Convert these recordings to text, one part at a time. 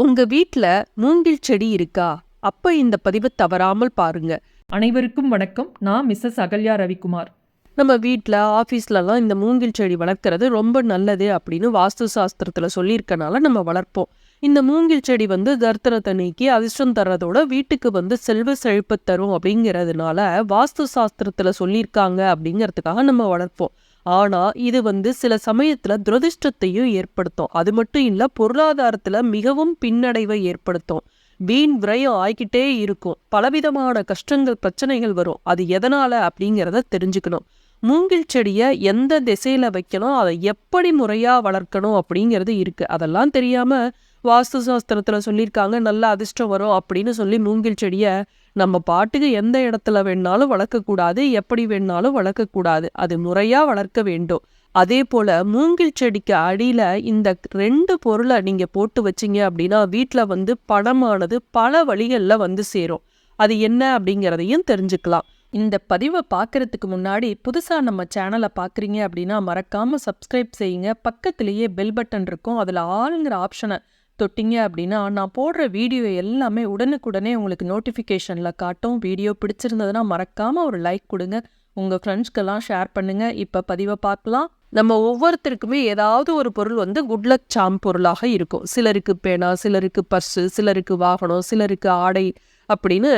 உங்க வீட்ல மூங்கில் செடி இருக்கா? அப்ப இந்த பதிவை தவறாமல் பாருங்க. அனைவருக்கும் வணக்கம். நான் மிஸ்ஸஸ் அகல்யா ரவிக்குமார். நம்ம வீட்டில் ஆஃபீஸ்லலாம் இந்த மூங்கில் செடி வளர்க்குறது ரொம்ப நல்லது அப்படின்னு வாஸ்து சாஸ்திரத்தில் சொல்லியிருக்கனால நம்ம வளர்ப்போம். இந்த மூங்கில் செடி வந்து தர்த்தனத்தை நீக்கி அதிர்ஷ்டம் தர்றதோட வீட்டுக்கு வந்து செல்வ செழிப்பு தரும் அப்படிங்கிறதுனால வாஸ்து சாஸ்திரத்தில் சொல்லியிருக்காங்க அப்படிங்கிறதுக்காக நம்ம வளர்ப்போம். ஆனா இது வந்து சில சமயத்துல துரதிர்ஷ்டத்தையும் ஏற்படுத்தும். அது மட்டும் இல்ல பொருளாதாரத்துல மிகவும் பின்னடைவை ஏற்படுத்தும். வீண் விரயம் ஆய்கிட்டே இருக்கும். பலவிதமான கஷ்டங்கள் பிரச்சனைகள் வரும். அது எதனால அப்படிங்கிறத தெரிஞ்சுக்கணும். மூங்கில் செடியை எந்த திசையில் வைக்கணும் அதை எப்படி முறையாக வளர்க்கணும் அப்படிங்கிறது இருக்குது அதெல்லாம் தெரியாமல் வாஸ்து சாஸ்திரத்தில் சொல்லியிருக்காங்க நல்ல அதிர்ஷ்டம் வரும் அப்படின்னு சொல்லி மூங்கில் செடியை நம்ம பாட்டுக்கு எந்த இடத்துல வேணாலும் வளர்க்கக்கூடாது எப்படி வேணாலும் வளர்க்கக்கூடாது அது முறையாக வளர்க்க வேண்டும். அதே போல மூங்கில் செடிக்கு அடியில் இந்த ரெண்டு பொருளை நீங்கள் போட்டு வச்சீங்க அப்படின்னா வீட்டில் வந்து பணமானது பல வழிகளில் வந்து சேரும். அது என்ன அப்படிங்கிறதையும் தெரிஞ்சுக்கலாம். இந்த பதிவை பார்க்கறதுக்கு முன்னாடி புதுசாக நம்ம சேனலை பார்க்குறீங்க அப்படின்னா மறக்காமல் சப்ஸ்கிரைப் செய்யுங்க. பக்கத்துலேயே பெல் பட்டன் இருக்கும். அதில் ஆளுங்கிற ஆப்ஷனை தொட்டிங்க அப்படின்னா நான் போடுற வீடியோ எல்லாமே உடனுக்குடனே உங்களுக்கு நோட்டிஃபிகேஷனில் காட்டும். வீடியோ பிடிச்சிருந்ததுன்னா மறக்காமல் ஒரு லைக் கொடுங்க. உங்கள் ஃப்ரெண்ட்ஸ்க்கெல்லாம் ஷேர் பண்ணுங்கள் இப்போ பதிவை பார்க்கலாம். நம்ம ஒவ்வொருத்தருக்குமே ஏதாவது ஒரு பொருள் வந்து குட்லக் சாம் பொருளாக இருக்கும். சிலருக்கு பேனா சிலருக்கு பர்ஸு சிலருக்கு வாகனம் சிலருக்கு ஆடை அப்படின்னு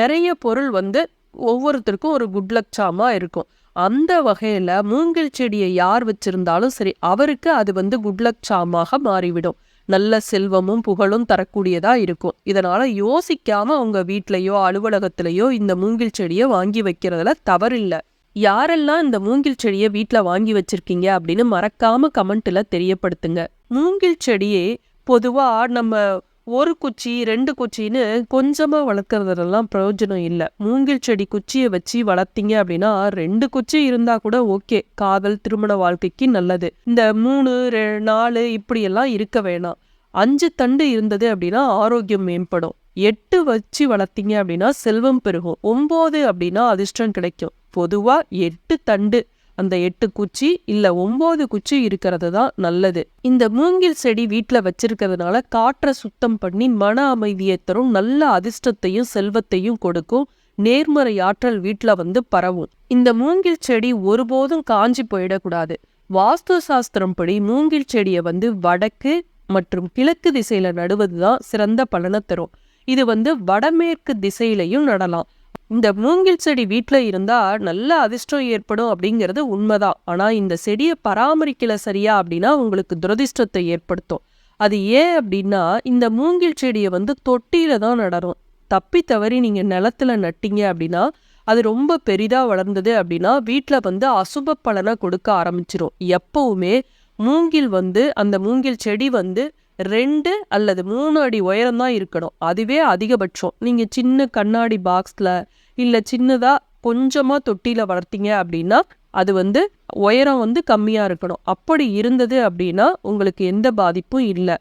நிறைய பொருள் வந்து ஒவ்வொருத்தருக்கும் ஒரு குட்லக் சாமாக இருக்கும். அந்த வகையில் மூங்கில் செடியை யார் வச்சிருந்தாலும் சரி அவருக்கு அது வந்து குட்லக் சாமாக மாறிவிடும். நல்ல செல்வமும் புகழும் தரக்கூடியதாக இருக்கும். இதனால் யோசிக்காமல் அவங்க வீட்லேயோ அலுவலகத்திலயோ இந்த மூங்கில் செடியை வாங்கி வைக்கிறதுல தவறில்லை. யாரெல்லாம் இந்த மூங்கில் செடியை வீட்டில் வாங்கி வச்சிருக்கீங்க அப்படின்னு மறக்காமல் கமெண்ட்டில் தெரியப்படுத்துங்க. மூங்கில் செடியே பொதுவாக நம்ம ஒரு குச்சி ரெண்டு குச்சின்னு கொஞ்சமாக வளர்க்கறதுலாம் பிரயோஜனம் இல்லை. மூங்கில் செடி குச்சியை வச்சு வளர்த்தீங்க அப்படின்னா ரெண்டு குச்சி இருந்தால் கூட ஓகே. காதல் திருமண வாழ்க்கைக்கு நல்லது. இந்த மூணு ரெ- நாலு இப்படியெல்லாம் இருக்க வேணாம். அஞ்சு தண்டு இருந்தது அப்படின்னா ஆரோக்கியம் மேம்படும். எட்டு வச்சு வளர்த்தீங்க அப்படின்னா செல்வம் பெருகும். ஒம்பது அப்படின்னா அதிர்ஷ்டம் கிடைக்கும். பொதுவாக எட்டு தண்டு. அந்த எட்டு குச்சி இல்லை ஒம்பது குச்சி இருக்கிறது தான் நல்லது. இந்த மூங்கில் செடி வீட்ல வச்சிருக்கிறதுனால காற்றை சுத்தம் பண்ணி மன அமைதியை தரும் நல்ல அதிர்ஷ்டத்தையும் செல்வத்தையும் கொடுக்கும் நேர்மறை ஆற்றல் வீட்ல வந்து பரவும். இந்த மூங்கில் செடி ஒருபோதும் காஞ்சி போயிடக்கூடாது. வாஸ்து சாஸ்திரம் படி மூங்கில் செடியை வந்து வடக்கு மற்றும் கிழக்கு திசையில நடுவதுதான் சிறந்த பலனை தரும். இது வந்து வடமேற்கு திசையிலையும் நடலாம். இந்த மூங்கில் செடி வீட்டில் இருந்தால் நல்ல அதிர்ஷ்டம் ஏற்படும் அப்படிங்கிறது உண்மைதான். ஆனால் இந்த செடியை பராமரிக்கல சரியா அப்படின்னா உங்களுக்கு துரதிர்ஷ்டத்தை ஏற்படுத்தும். அது ஏன் அப்படின்னா இந்த மூங்கில் செடியை வந்து தொட்டியில் தான் நடரும். தப்பி தவறி நீங்கள் நிலத்துல நட்டீங்க அப்படின்னா அது ரொம்ப பெரிதாக வளர்ந்தது அப்படின்னா வீட்டில் வந்து அசுப பலனை கொடுக்க ஆரம்பிச்சிரும். எப்பவுமே மூங்கில் வந்து அந்த மூங்கில் செடி வந்து ரெண்டு அல்லது மூணு அடி உயரம் தான் இருக்கணும். அதுவே அதிகபட்சம். நீங்கள் சின்ன கண்ணாடி பாக்ஸில் இல்லை சின்னதாக கொஞ்சமாக தொட்டியில் வளர்த்தீங்க அப்படின்னா அது வந்து உயரம் வந்து கம்மியாக இருக்கணும். அப்படி இருந்தது அப்படின்னா உங்களுக்கு எந்த பாதிப்பும் இல்லை.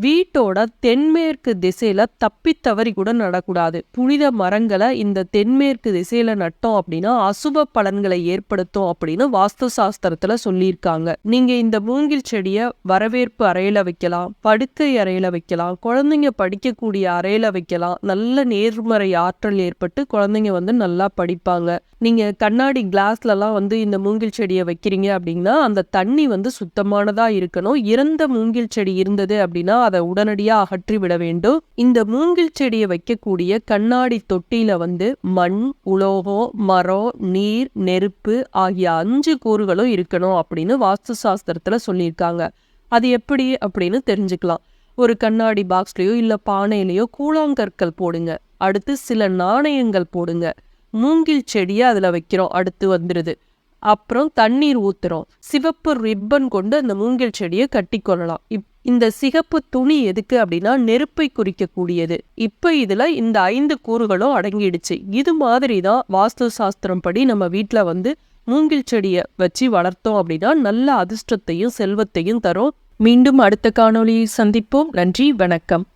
வீட்டோட தென்மேற்கு திசையில தப்பி தவறி கூட நடக்கூடாது. புனித மரங்களை இந்த தென்மேற்கு திசையில நட்டோம் அப்படின்னா அசுப பலன்களை ஏற்படுத்தும் அப்படின்னு வாஸ்து சாஸ்திரத்துல சொல்லியிருக்காங்க. நீங்க இந்த மூங்கில் செடியை வரவேற்பு அறையில வைக்கலாம் படுக்கை அறையில வைக்கலாம் குழந்தைங்க படிக்கக்கூடிய அறையில வைக்கலாம். நல்ல நேர்மறை ஆற்றல் ஏற்பட்டு குழந்தைங்க வந்து நல்லா படிப்பாங்க. நீங்கள் கண்ணாடி கிளாஸ்லலாம் வந்து இந்த மூங்கில் செடியை வைக்கிறீங்க அப்படின்னா அந்த தண்ணி வந்து சுத்தமானதாக இருக்கணும். இறந்த மூங்கில் செடி இருந்தது அப்படின்னா அதை உடனடியாக அகற்றி விட வேண்டும். இந்த மூங்கில் செடியை வைக்கக்கூடிய கண்ணாடி தொட்டியில் வந்து மண் உலோகம் மரம் நீர் நெருப்பு ஆகிய அஞ்சு கூறுகளும் இருக்கணும் அப்படின்னு வாஸ்து சாஸ்திரத்தில் சொல்லியிருக்காங்க. அது எப்படி அப்படின்னு தெரிஞ்சுக்கலாம். ஒரு கண்ணாடி பாக்ஸ்லேயோ இல்லை பானையிலையோ கூழாங்கற்கள் போடுங்க. அடுத்து சில நாணயங்கள் போடுங்க. மூங்கில் செடியை அதில் வைக்கிறோம் அடுத்து வந்துடுது அப்புறம் தண்ணீர் ஊற்றுறோம் சிவப்பு ரிப்பன் கொண்டு அந்த மூங்கில் செடியை கட்டி கொள்ளலாம். இப்- இந்த சிகப்பு துணி எதுக்கு அப்படின்னா நெருப்பை குறிக்கக்கூடியது. இப்போ இதில் இந்த ஐந்து கூறுகளும் அடங்கிடுச்சு. இது மாதிரி தான் வாஸ்து சாஸ்திரம் படி நம்ம வீட்டில் வந்து மூங்கில் செடியை வச்சு வளர்த்தோம் அப்படின்னா நல்ல அதிர்ஷ்டத்தையும் செல்வத்தையும் தரும். மீண்டும் அடுத்த காணொளியை சந்திப்போம். நன்றி வணக்கம்.